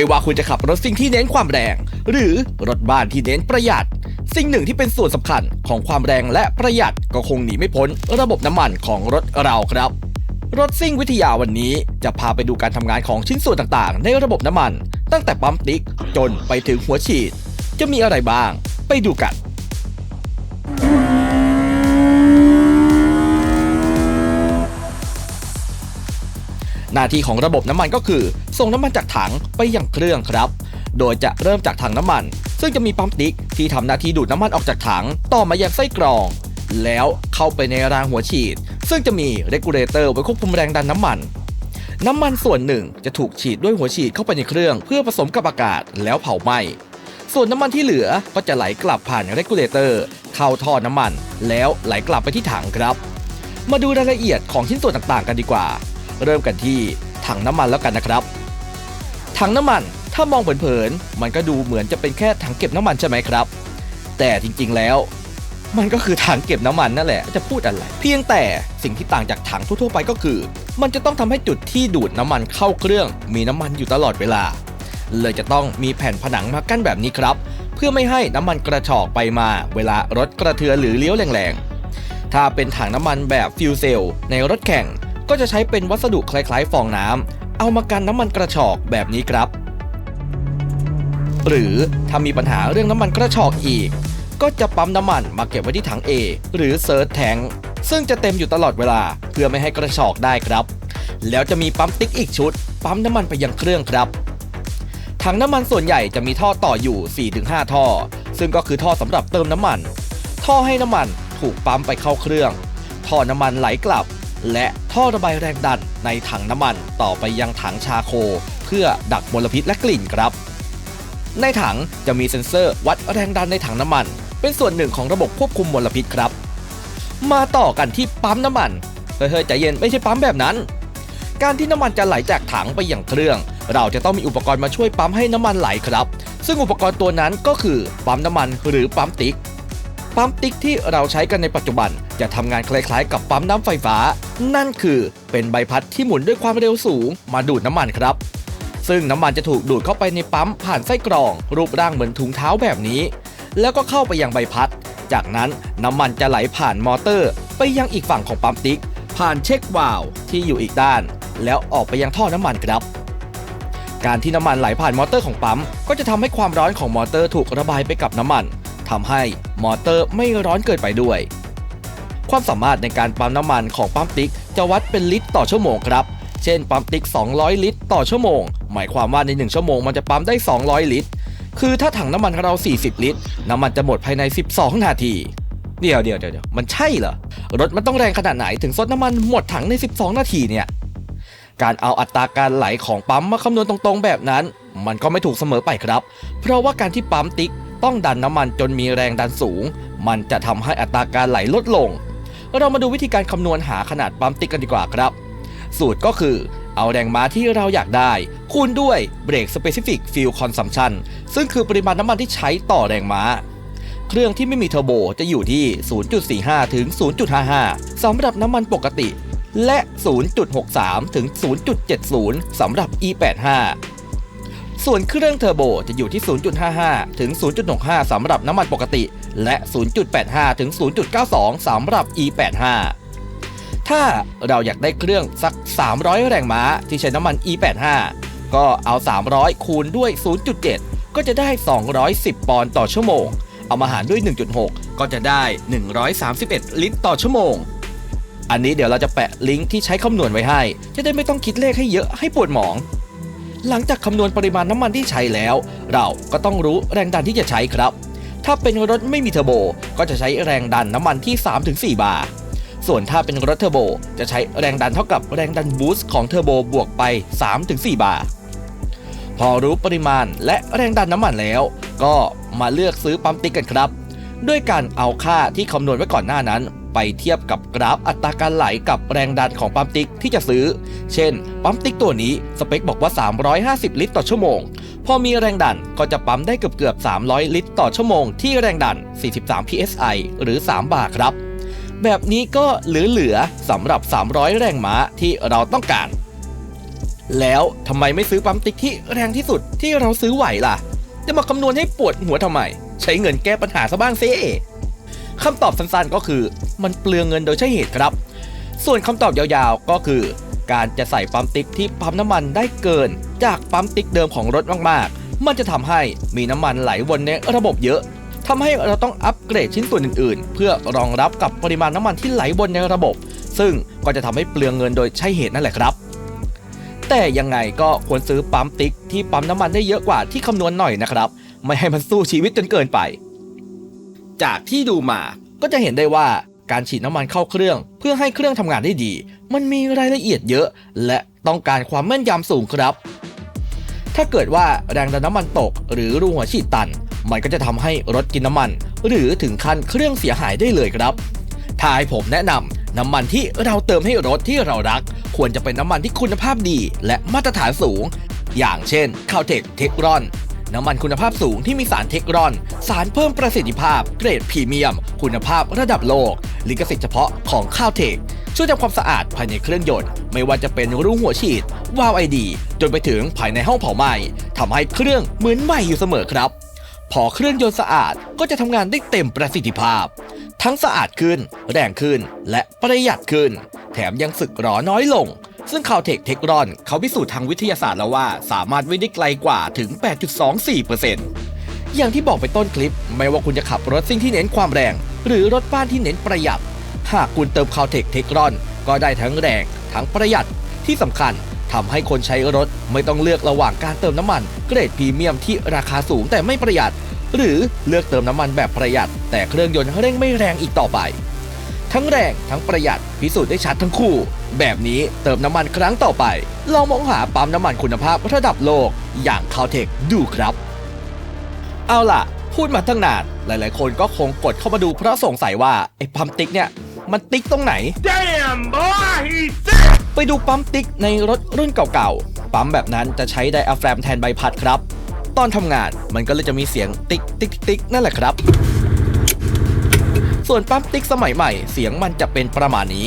ไม่ว่าคุณจะขับรถสิ่งที่เน้นความแรง หรือรถบ้านที่เน้นประหยัด สิ่งหนึ่งที่เป็นส่วนสำคัญของความแรงและประหยัดก็คงหนีไม่พ้นระบบน้ำมันของรถเราครับรถซิ่งวิทยาวันนี้จะพาไปดูการทำงานของชิ้นส่วนต่างๆ ในระบบน้ำมัน ตั้งแต่ปั๊มติ๊กจนไปถึงหัวฉีด จะมีอะไรบ้าง ไปดูกัน หน้าที่ของระบบน้ำมันก็คือ ส่งน้ำมันจากถังไปยังเครื่องครับ โดยจะเริ่มจากถังน้ำมัน ซึ่งจะมีปั๊มติ๊กที่ทำหน้าที่ดูดน้ำมันออกจากถังต่อมายังไส้กรอง แล้วเข้าไปในรางหัวฉีด ซึ่งจะมีเรกูเลเตอร์ไว้ควบคุมแรงดันน้ำมัน น้ำมันส่วนหนึ่งจะถูกฉีดด้วยหัวฉีดเข้าไปในเครื่อง เพื่อผสมกับอากาศแล้วเผาไหม้ส่วนน้ำมันที่เหลือก็จะไหลกลับผ่านเรกูเลเตอร์เข้าท่อน้ำมัน แล้วไหลกลับไปที่ถังครับ มาดูรายละเอียดของชิ้นส่วนต่างๆกันดีกว่า เริ่มกันที่ถังน้ำมันแล้วกันนะครับ ถังน้ำมันถ้ามองเผินๆมันก็ดูเหมือนจะเป็นแค่ถังเก็บน้ำมันใช่ไหมครับ แต่จริงๆแล้ว มันก็คือถังเก็บน้ำมันนั่นแหละจะพูดอะไร เพียงแต่สิ่งที่ต่างจากถังทั่วๆไปก็คือ มันจะต้องทำให้จุดที่ดูดน้ำมันเข้าเครื่อง มีน้ำมันอยู่ตลอดเวลา เลยจะต้องมีแผ่นผนังมากั้นแบบนี้ครับ เพื่อไม่ให้น้ำมันกระชอกไปมา เวลารถกระเทือนหรือเลี้ยวแรงๆถ้าเป็นถังน้ำมันแบบฟิวเซลในรถแข่ง ก็จะใช้เป็นวัสดุคล้ายๆ ฟองน้ำเอามากันน้ำมันกระชอกแบบนี้ครับ หรือถ้ามีปัญหาเรื่องน้ำมันกระชอกอีก ก็จะปั๊มน้ำมันมาเก็บไว้ที่ถัง A หรือเซิร์ชแทงซึ่งจะเต็มอยู่ตลอดเวลาเพื่อไม่ให้กระชอกได้ครับ แล้วจะมีปั๊มติ๊กอีกชุด ปั๊มน้ำมันไปยังเครื่องครับถังน้ำมันส่วนใหญ่จะมีท่อต่ออยู่ 4-5 ท่อ ซึ่งก็คือท่อสำหรับเติมน้ำมัน ท่อให้น้ำมันถูกปั๊มไปเข้าเครื่อง ท่อน้ำมันไหลกลับ และท่อระบายแรงดันในถังน้ำมันต่อไปยังถังชาโค เพื่อดักมลพิษและกลิ่นครับ ในถังจะมีเซ็นเซอร์วัดแรงดันในถังน้ำมัน เป็นส่วนหนึ่งของระบบควบคุมมลพิษครับ มาต่อกันที่ปั๊มน้ำมันเฮ้ยใจเย็นไม่ใช่ปั๊มแบบนั้น การที่น้ำมันจะไหลจากถังไปยังเครื่อง เราจะต้องมีอุปกรณ์มาช่วยปั๊มให้น้ำมันไหลครับ ซึ่งอุปกรณ์ตัวนั้นก็คือปั๊มน้ำมันหรือปั๊มติ๊ก ปั๊มติ๊กที่เราใช้กันในปัจจุบัน จะทำงานคล้ายๆ กับปั๊มน้ำไฟฟ้า นั่นคือเป็นใบพัดที่หมุนด้วยความเร็วสูง มาดูดน้ำมันครับ ซึ่งน้ำมันจะถูกดูดเข้าไปในปั๊มผ่านไส้กรอง รูปร่างเหมือนถุงเท้าแบบนี้ แล้วก็เข้าไปยังใบพัด จากนั้นน้ำมันจะไหลผ่านมอเตอร์ ไปยังอีกฝั่งของปั๊มติ๊ก ผ่านเช็ควาล์วที่อยู่อีกด้าน แล้วออกไปยังท่อน้ำมันครับการที่น้ำมันไหลผ่านมอเตอร์ของปั๊ม ก็จะทำให้ความร้อนของมอเตอร์ถูกระบายไปกับน้ำมัน ทำให้มอเตอร์ไม่ร้อนเกินไปด้วย ความสามารถในการปั๊มน้ำมันของปั๊มติ๊กจะวัดเป็นลิตรต่อชั่วโมงครับ เช่นปั๊มติ๊ก 200 ลิตร ต่อชั่วโมง หมายความว่าใน 1 ชั่วโมงมันจะปั๊มได้ 200 ลิตร คือถ้าถังน้ำมันของเรา 40 ลิตร น้ำมันจะหมดภายใน 12 นาทีเดี๋ยวเดี๋ยวเดี๋ยวมันใช่เหรอ รถมันต้องแรงขนาดไหนถึงซดน้ำมันหมดถังใน 12 นาทีเนี่ย การเอาอัตราการไหลของปั๊มมาคำนวณตรงๆแบบนั้น มันก็ไม่ถูกเสมอไปครับ เพราะว่าการที่ปั๊มติ๊ก ต้องดันน้ำมันจนมีแรงดันสูง มันจะทำให้อัตราการไหลลดลง เรามาดูวิธีการคำนวณหาขนาดปั๊มติ๊กกันดีกว่าครับ สูตรก็คือ เอาแรงม้าที่เราอยากได้ คูณด้วย Brake Specific Fuel Consumption ซึ่งคือปริมาณน้ำมันที่ใช้ต่อแรงม้าเครื่องที่ไม่มีเทอร์โบจะอยู่ที่ 0.45 ถึง 0.55 สำหรับน้ำมันปกติ และ 0.63 ถึง 0.70 สำหรับ E85 ส่วนเครื่องเทอร์โบจะอยู่ที่ 0.55 ถึง 0.65 สำหรับน้ำมันปกติ และ 0.85 ถึง 0.92 สำหรับ E85 ถ้าเราอยากได้เครื่องสัก 300 แรงม้าที่ใช้น้ำมัน E85 ก็เอา 300 คูณด้วย 0.7 ก็จะได้ 210 ปอนด์ต่อชั่วโมง เอามาหารด้วย 1.6 ก็จะได้ 131 ลิตรต่อชั่วโมง อันนี้เดี๋ยวเราจะแปะลิงก์ที่ใช้คำนวณไว้ให้ จะได้ไม่ต้องคิดเลขให้เยอะให้ปวดหมอง หลังจากคำนวณปริมาณน้ำมันที่ใช้แล้ว เราก็ต้องรู้แรงดันที่จะใช้ครับ ถ้าเป็นรถไม่มีเทอร์โบ ก็จะใช้แรงดันน้ำมันที่ 3-4 บาร์ ส่วนถ้าเป็นรถเทอร์โบ จะใช้แรงดันเท่ากับแรงดันบูสต์ของเทอร์โบบวกไป 3-4 บาร์ พอรู้ปริมาณและแรงดันน้ำมันแล้ว ก็มาเลือกซื้อปั๊มติ๊กกันครับ ด้วยการเอาค่าที่คำนวณไว้ก่อนหน้านั้น ไปเทียบกับกราฟอัตราการไหลกับแรงดันของปั๊มติ๊กที่จะซื้อ เช่น ปั๊มติ๊กตัวนี้สเปคบอกว่า 350 ลิตรต่อชั่วโมง พอมีแรงดันก็จะปั๊มได้เกือบเกือบ 300 ลิตรต่อชั่วโมง ที่แรงดัน 43 psi หรือ 3 บาร์ครับ แบบนี้ก็เหลือๆสำหรับ 300 แรงม้าที่เราต้องการ แล้วทำไมไม่ซื้อปั๊มติ๊กที่แรงที่สุดที่เราซื้อไหวล่ะ จะมาคำนวณให้ปวดหัวทำไม ใช้เงินแก้ปัญหาซะบ้างสิ คำตอบสั้นๆก็คือ มันเปลืองเงินโดยใช่เหตุครับ ส่วนคำตอบยาวๆก็คือ การจะใส่ปั๊มติ๊กที่ปั๊มน้ำมันได้เกิน จากปั๊มติ๊กเดิมของรถมากๆ มันจะทำให้มีน้ำมันไหลวนในระบบเยอะทำให้เราต้องอัปเกรดชิ้นส่วนอื่นๆ เพื่อรองรับกับปริมาณน้ำมันที่ไหลวนในระบบ ซึ่งก็จะทำให้เปลืองเงินโดยใช่เหตุนั่นแหละครับ แต่ยังไงก็ควรซื้อปั๊มติ๊กที่ปั๊มน้ำมันได้เยอะกว่าที่คำนวณหน่อยนะครับ ไม่ให้มันสู้ชีวิตจนเกินไป จากที่ดูมาก็จะเห็นได้ว่าการฉีดน้ำมันเข้าเครื่อง เพื่อให้เครื่องทำงานได้ดี มันมีรายละเอียดเยอะ และต้องการความแม่นยำสูงครับ ถ้าเกิดว่าแรงดันน้ำมันตก หรือรูหัวฉีดตัน มันก็จะทำให้รถกินน้ำมัน หรือถึงขั้นเครื่องเสียหายได้เลยครับถ้าให้ผมแนะนำน้ำมันที่เราเติมให้รถที่เรารัก ควรจะเป็นน้ำมันที่คุณภาพดี และมาตรฐานสูง อย่างเช่นคาวเทคเทครอน น้ำมันคุณภาพสูงที่มีสารเทครอน สารเพิ่มประสิทธิภาพ เกรดพรีเมียม คุณภาพระดับโลก ลิขสิทธิ์เฉพาะของคาวเทค ช่วยทำความสะอาดภายในเครื่องยนต์ ไม่ว่าจะเป็นรูหัวฉีด วาล์วไอดี จนไปถึงภายในห้องเผาไหม้ทำให้เครื่องเหมือนใหม่อยู่เสมอครับ พอเครื่องยนต์สะอาดก็จะทำงานได้เต็มประสิทธิภาพ ทั้งสะอาดขึ้น แรงขึ้น และประหยัดขึ้น แถมยังสึกหรอน้อยลง ซึ่งคาวเทคเทครอน เขาพิสูจน์ทางวิทยาศาสตร์แล้วว่า สามารถวิ่งได้ไกลกว่าถึง 8.24%อย่างที่บอกไปต้นคลิป ไม่ว่าคุณจะขับรถซิ่งที่เน้นความแรง หรือรถบ้านที่เน้นประหยัด หากคุณเติมคาวเทคเทครอน ก็ได้ทั้งแรง ทั้งประหยัดที่สำคัญทำให้คนใช้รถไม่ต้องเลือกระหว่างการเติมน้ำมัน เกรดพรีเมียมที่ราคาสูงแต่ไม่ประหยัด หรือเลือกเติมน้ำมันแบบประหยัด แต่เครื่องยนต์เร่งไม่แรงอีกต่อไป ทั้งแรงทั้งประหยัดพิสูจน์ได้ชัดทั้งคู่ แบบนี้เติมน้ำมันครั้งต่อไป ลองมองหาปั๊มน้ำมันคุณภาพระดับโลก อย่างคาวเทคดูครับ เอาล่ะ พูดมาตั้งนานหลาย ๆ คนก็คงกดเข้ามาดูเพราะสงสัยว่า ไอ้ปั๊มติ๊กเนี่ย มันติ๊กตรงไหน Damn, boy, he thick. ไปดูปั๊มติ๊กในรถรุ่นเก่าๆ ปั๊มแบบนั้นจะใช้ไดอะแฟรมแทนใบพัดครับ ตอนทำงานมันก็เลยจะมีเสียงติ๊กติ๊กติ๊กนั่นแหละครับ ส่วนปั๊มติ๊กสมัยใหม่เสียงมันจะเป็นประมาณนี้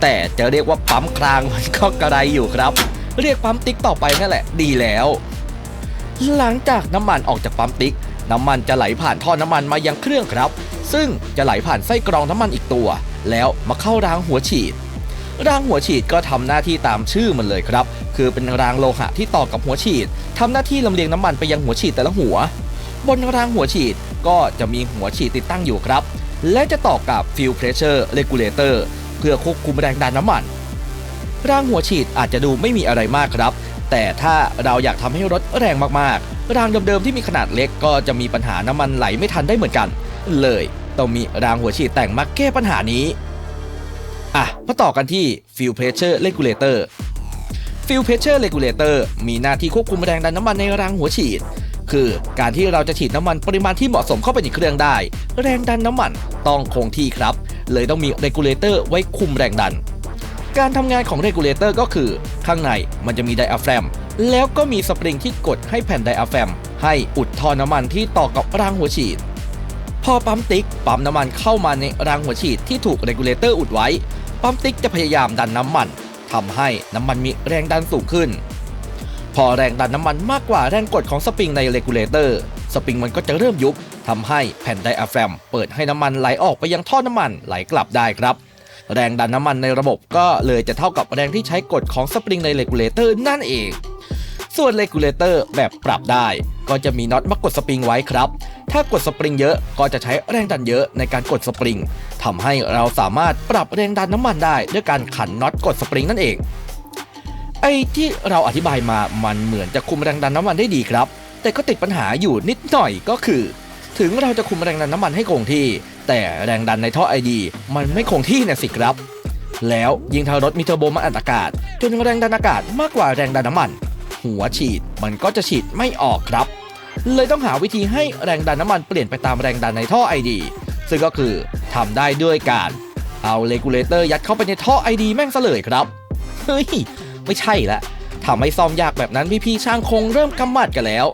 แต่จะเรียกว่าปั๊มกลางมันก็กระไรอยู่ครับ เรียกปั๊มติ๊กต่อไปนั่นแหละ ดีแล้ว หลังจากน้ำมันออกจากปั๊มติ๊ก น้ำมันจะไหลผ่านท่อน้ำมันมายังเครื่องครับ ซึ่งจะไหลผ่านไส้กรองน้ำมันอีกตัว แล้วมาเข้ารางหัวฉีดรางหัวฉีดก็ทำหน้าที่ตามชื่อมันเลยครับ คือเป็นรางโลหะที่ต่อกับหัวฉีดทำหน้าที่ลำเลียงน้ำมันไปยังหัวฉีดแต่ละหัว บนรางหัวฉีดก็จะมีหัวฉีดติดตั้งอยู่ครับ และจะต่อกับ Fuel Pressure Regulator เพื่อควบคุมแรงดันน้ำมัน รางหัวฉีดอาจจะดูไม่มีอะไรมากครับ แต่ถ้าเราอยากทำให้รถแรงมากๆ รางเดิมๆที่มีขนาดเล็กก็จะมีปัญหาน้ำมันไหลไม่ทันได้เหมือนกัน เลยต้องมีรางหัวฉีดแต่งมาแก้ปัญหานี้อะมาต่อกันที่ Fuel Pressure Regulator Fuel Pressure Regulator มีหน้าที่ควบคุมแรงดันน้ำมันในรางหัวฉีด คือการที่เราจะฉีดน้ำมันปริมาณที่เหมาะสมเข้าไปในเครื่องได้ แรงดันน้ำมันต้องคงที่ครับ เลยต้องมี Regulator ไว้คุมแรงดัน การทำงานของ Regulator ก็คือ ข้างในมันจะมีไดอะแฟรมแล้วก็มีสปริงที่กดให้แผ่นไดอะแฟรมให้อุดท่อน้ำมันที่ต่อกับรางหัวฉีด พอปั๊มติ๊กปั๊มน้ำมันเข้ามาในรางหัวฉีดที่ถูก Regulator อุดไว้ ปั๊มติ๊กจะพยายามดันน้ำมันทำให้น้ำมันมีแรงดันสูงขึ้น พอแรงดันน้ำมันมากกว่าแรงกดของสปริงใน Regulator สปริงมันก็จะเริ่มยุบทำให้แผ่นไดอะแฟรมเปิดให้น้ำมันไหลออกไปยังท่อน้ำมันไหลกลับได้ครับ แรงดันน้ำมันในระบบก็เลยจะเท่ากับแรงที่ใช้กดของสปริงใน Regulator นั่นเอง ส่วน Regulator แบบปรับได้ ก็จะมีน็อตมากดสปริงไว้ครับ ถ้ากดสปริงเยอะก็จะใช้แรงดันเยอะในการกดสปริงทำให้เราสามารถปรับแรงดันน้ำมันได้ด้วยการขันน็อตกดสปริงนั่นเอง ไอ้ที่เราอธิบายมามันเหมือนจะคุมแรงดันน้ำมันได้ดีครับ แต่ก็ติดปัญหาอยู่นิดหน่อยก็คือ ถึงเราจะคุมแรงดันน้ำมันให้คงที่ แต่แรงดันในท่อไอดีมันไม่คงที่นะสิครับ แล้วยิงถ้ารถมีเทอร์โบมาอัดอากาศ จนแรงดันอากาศมากกว่าแรงดันน้ำมัน หัวฉีดมันก็จะฉีดไม่ออกครับ เลยต้องหาวิธีให้แรงดันน้ำมันเปลี่ยนไปตามแรงดันในท่อไอดีซึ่งก็คือทำได้ด้วยการเอาเลกูเลเตอร์ยัดเข้าไปในท่อไอดีแม่งซะเลยครับเฮ้ย ไม่ใช่ละทำให้ซ่อมยากแบบนั้นพี่ๆช่างคงเริ่มกำมัดกันแล้ว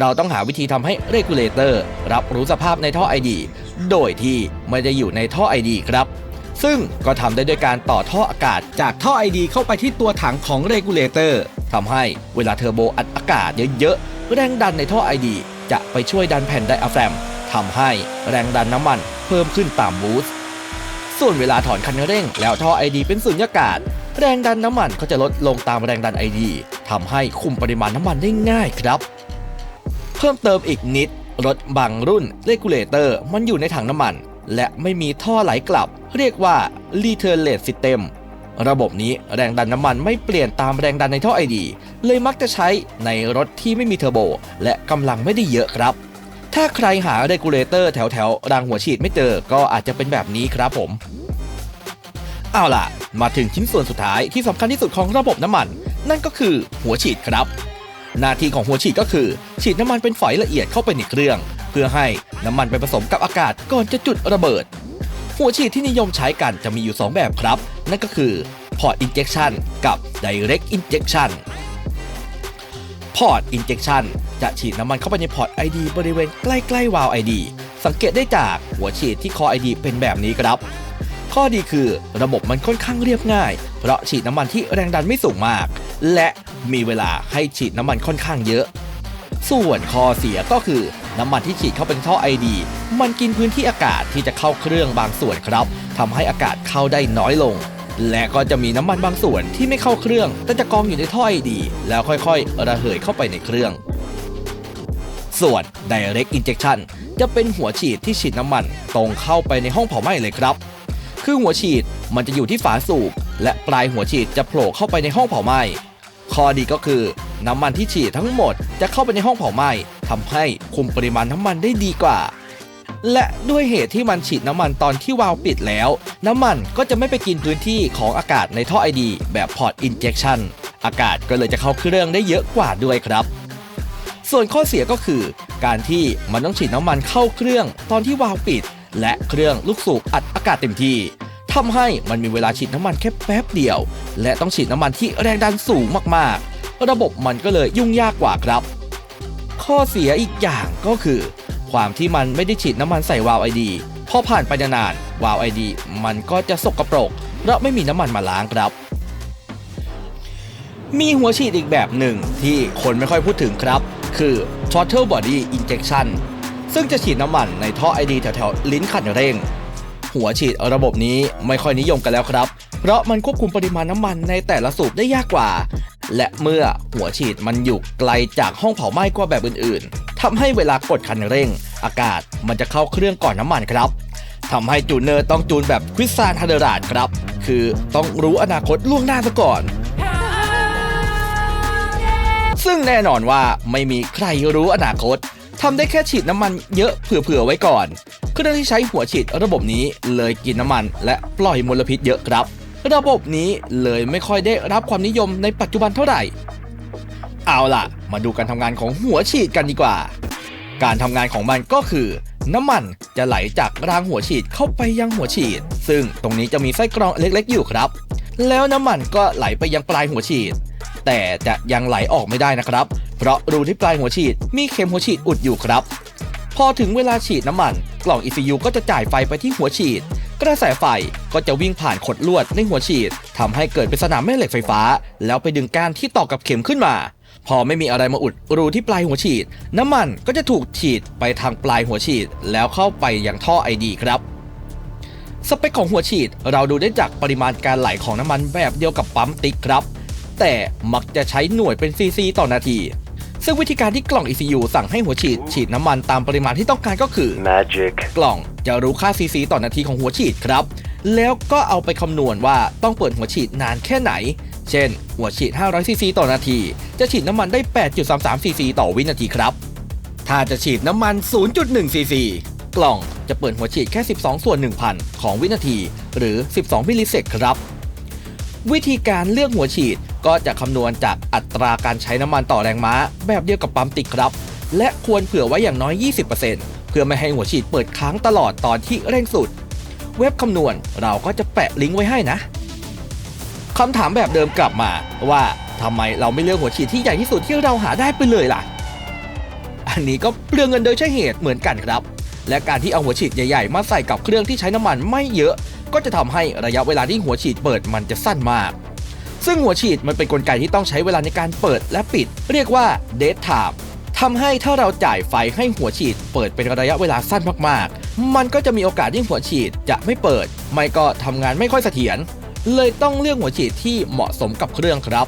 เราต้องหาวิธีทำให้เรกูเลเตอร์รับรู้สภาพในท่อไอดีโดยที่ไม่ได้อยู่ในท่อไอดีครับ ซึ่งก็ทำได้ด้วยการต่อท่ออากาศจากท่อไอดีเข้าไปที่ตัวถังของเรกูเลเตอร์ทำให้เวลาเทอร์โบอัดอากาศเยอะๆแรงดันในท่อไอดีจะไปช่วยดันแผ่นไดอะแฟรมทำให้แรงดันน้ำมันเพิ่มขึ้นตามบูสต์ส่วนเวลาถอนคันเร่งแล้วท่อไอดีเป็นสุญญากาศ แรงดันน้ำมันก็จะลดลงตามแรงดันไอดีทำให้คุมปริมาณน้ำมันได้ง่ายครับ เพิ่มเติมอีกนิด รถบางรุ่นเรกูเลเตอร์มันอยู่ในถังน้ำมัน และไม่มีท่อไหลกลับ เรียกว่า Return System ระบบนี้แรงดันน้ำมันไม่เปลี่ยนตามแรงดันในท่อไอดีเลยมักจะใช้ในรถที่ไม่มีเทอร์โบ และกำลังไม่ได้เยอะครับ ถ้าใครหาเรกูเลเตอร์แถวแถวๆรางหัวฉีดไม่เจอ ก็อาจจะเป็นแบบนี้ครับผม เอาล่ะ มาถึงชิ้นส่วนสุดท้ายที่สำคัญที่สุดของระบบน้ำมัน นั่นก็คือหัวฉีดครับ หน้าที่ของหัวฉีดก็คือ ฉีดน้ำมันเป็นฝอยละเอียดเข้าไปในเครื่อง เพื่อให้น้ำมันไปผสมกับอากาศก่อนจะจุดระเบิด หัวฉีดที่นิยมใช้กันจะมีอยู่ 2 แบบครับ นั่นก็คือ port injection กับ direct injection port injection จะฉีดน้ำมันเข้าไปในพอร์ต ID บริเวณใกล้ๆวาล์ว ID สังเกตได้จากหัวฉีดที่คอ ID เป็นแบบนี้ครับ ข้อดีคือระบบมันค่อนข้างเรียบง่าย เพราะฉีดน้ำมันที่แรงดันไม่สูงมาก และมีเวลาให้ฉีดน้ำมันค่อนข้างเยอะ ส่วนข้อเสียก็คือน้ำมันที่ฉีดเข้าไปในท่อไอดีมันกินพื้นที่อากาศที่จะเข้าเครื่องบางส่วนครับทำให้อากาศเข้าได้น้อยลง และก็จะมีน้ำมันบางส่วนที่ไม่เข้าเครื่อง แต่จะกองอยู่ในท่อไอดีแล้วค่อยๆ ระเหยเข้าไปในเครื่อง ส่วน direct injection จะเป็นหัวฉีดที่ฉีดน้ำมันตรงเข้าไปในห้องเผาไหม้เลยครับ คือหัวฉีดมันจะอยู่ที่ฝาสูบและปลายหัวฉีดจะโผล่เข้าไปในห้องเผาไหม้ข้อดีก็คือน้ำมันที่ฉีดทั้งหมดจะเข้าไปในห้องเผาไหม้ทำให้คุมปริมาณน้ำมันได้ดีกว่า และด้วยเหตุที่มันฉีดน้ำมันตอนที่วาล์วปิดแล้ว น้ำมันก็จะไม่ไปกินพื้นที่ของอากาศในท่อไอดีแบบพอร์ตอินเจ t ชันอากาศก็เลยจะเข้าเครื่องได้เยอะกว่าด้วยครับ ส่วนข้อเสียก็คือ การที่มันต้องฉีดน้ำมันเข้าเครื่องตอนที่วาล์วปิด และเครื่องลูกสูบอัดอากาศเต็มที่ทำให้มันมีเวลาฉีดน้ำมันแค่แป๊บเดียว และต้องฉีดน้ำมันที่แรงดันสูงมากๆ ระบบมันก็เลยยุ่งยากกว่าครับ ข้อเสียอีกอย่างก็คือ ความที่มันไม่ได้ฉีดน้ำมันใส่วาล์วไอดีพอผ่านไปนานๆวาล์วไอดีมันก็จะสกปรกเพราะไม่มีน้ำมันมาล้างครับ มีหัวฉีดอีกแบบหนึ่งที่คนไม่ค่อยพูดถึงครับ คือ throttle body injection ซึ่งจะฉีดน้ำมันในท่อไอดีแถวๆลิ้นคันเร่ง หัวฉีดระบบนี้ไม่ค่อยนิยมกันแล้วครับ เพราะมันควบคุมปริมาณน้ำมันในแต่ละสูบได้ยากกว่า และเมื่อหัวฉีดมันอยู่ไกลจากห้องเผาไหม้กว่าแบบอื่นๆทำให้เวลากดคันเร่ง อากาศมันจะเข้าเครื่องก่อนน้ำมันครับทำให้จูนเนอร์ต้องจูนแบบควิสซานฮันเดราดครับ คือต้องรู้อนาคตล่วงหน้าซะก่อน ซึ่งแน่นอนว่าไม่มีใครรู้อนาคต ทำได้แค่ฉีดน้ำมันเยอะเผื่อๆไว้ก่อนเครื่องที่ใช้หัวฉีดระบบนี้เลยกินน้ำมันและปล่อยมลพิษเยอะครับ ระบบนี้เลยไม่ค่อยได้รับความนิยมในปัจจุบันเท่าไหร่ เอาล่ะ มาดูการทำงานของหัวฉีดกันดีกว่า การทำงานของมันก็คือ น้ำมันจะไหลจากรางหัวฉีดเข้าไปยังหัวฉีด ซึ่งตรงนี้จะมีไส้กรองเล็กๆอยู่ครับ แล้วน้ำมันก็ไหลไปยังปลายหัวฉีด แต่จะยังไหลออกไม่ได้นะครับ เพราะรูที่ปลายหัวฉีดมีเข็มหัวฉีดอุดอยู่ครับ พอถึงเวลาฉีดน้ำมัน กล่อง ECU ก็จะจ่ายไฟไปที่หัวฉีด กระแสไฟก็จะวิ่งผ่านขดลวดในหัวฉีดทำให้เกิดเป็นสนามแม่เหล็กไฟฟ้า แล้วไปดึงก้านที่ต่อกับเข็มขึ้นมา พอไม่มีอะไรมาอุดรูที่ปลายหัวฉีด น้ำมันก็จะถูกฉีดไปทางปลายหัวฉีด แล้วเข้าไปยังท่อไอดีครับสเปคของหัวฉีดเราดูได้จากปริมาณการไหลของน้ำมันแบบเดียวกับปั๊มติ๊กครับ แต่มักจะใช้หน่วยเป็นซีซีต่อนาที ซึ่งวิธีการที่กล่อง ECU สั่งให้หัวฉีดฉีดน้ำมันตามปริมาณที่ต้องการก็คือ Magic. กล่องจะรู้ค่าซีซีต่อนาทีของหัวฉีดครับ แล้วก็เอาไปคำนวณว่าต้องเปิดหัวฉีดนานแค่ไหน เช่น หัวฉีด 500 ซีซีต่อนาที จะฉีดน้ำมันได้ 8.33 ซีซีต่อวินาทีครับ ถ้าจะฉีดน้ำมัน 0.1 ซีซีกล่องจะเปิดหัวฉีดแค่ 12 ส่วน 1,000 ของวินาที หรือ 12 มิลลิเซกครับ วิธีการเลือกหัวฉีด ก็จะคำนวณจากอัตราการใช้น้ำมันต่อแรงม้า แบบเดียวกับปั๊มติ๊กครับ และควรเผื่อไว้อย่างน้อย 20%เพื่อไม่ให้หัวฉีดเปิดค้างตลอดตอนที่เร่งสุด เว็บคำนวณเราก็จะแปะลิงก์ไว้ให้นะคำถามแบบเดิมกลับมาว่าทำไมเราไม่เลือกหัวฉีดที่ใหญ่ที่สุดที่เราหาได้ไปเลยล่ะ อันนี้ก็เปลืองเงินโดยใช่เหตุเหมือนกันครับ และการที่เอาหัวฉีดใหญ่ๆ มาใส่กับเครื่องที่ใช้น้ำมันไม่เยอะ ก็จะทำให้ระยะเวลาที่หัวฉีดเปิดมันจะสั้นมาก ซึ่งหัวฉีดมันเป็นนกลไกที่ต้องใช้เวลาในการเปิดและปิด เรียกว่า dead time ทำให้ถ้าเราจ่ายไฟให้หัวฉีด เปิดเป็นระยะเวลาสั้นมากๆ มันก็จะมีโอกาสที่หัวฉีดจะไม่เปิด ไม่ก็ทำงานไม่ค่อยเสถียรเลยต้องเลือกหัวฉีดที่เหมาะสมกับเครื่องครับ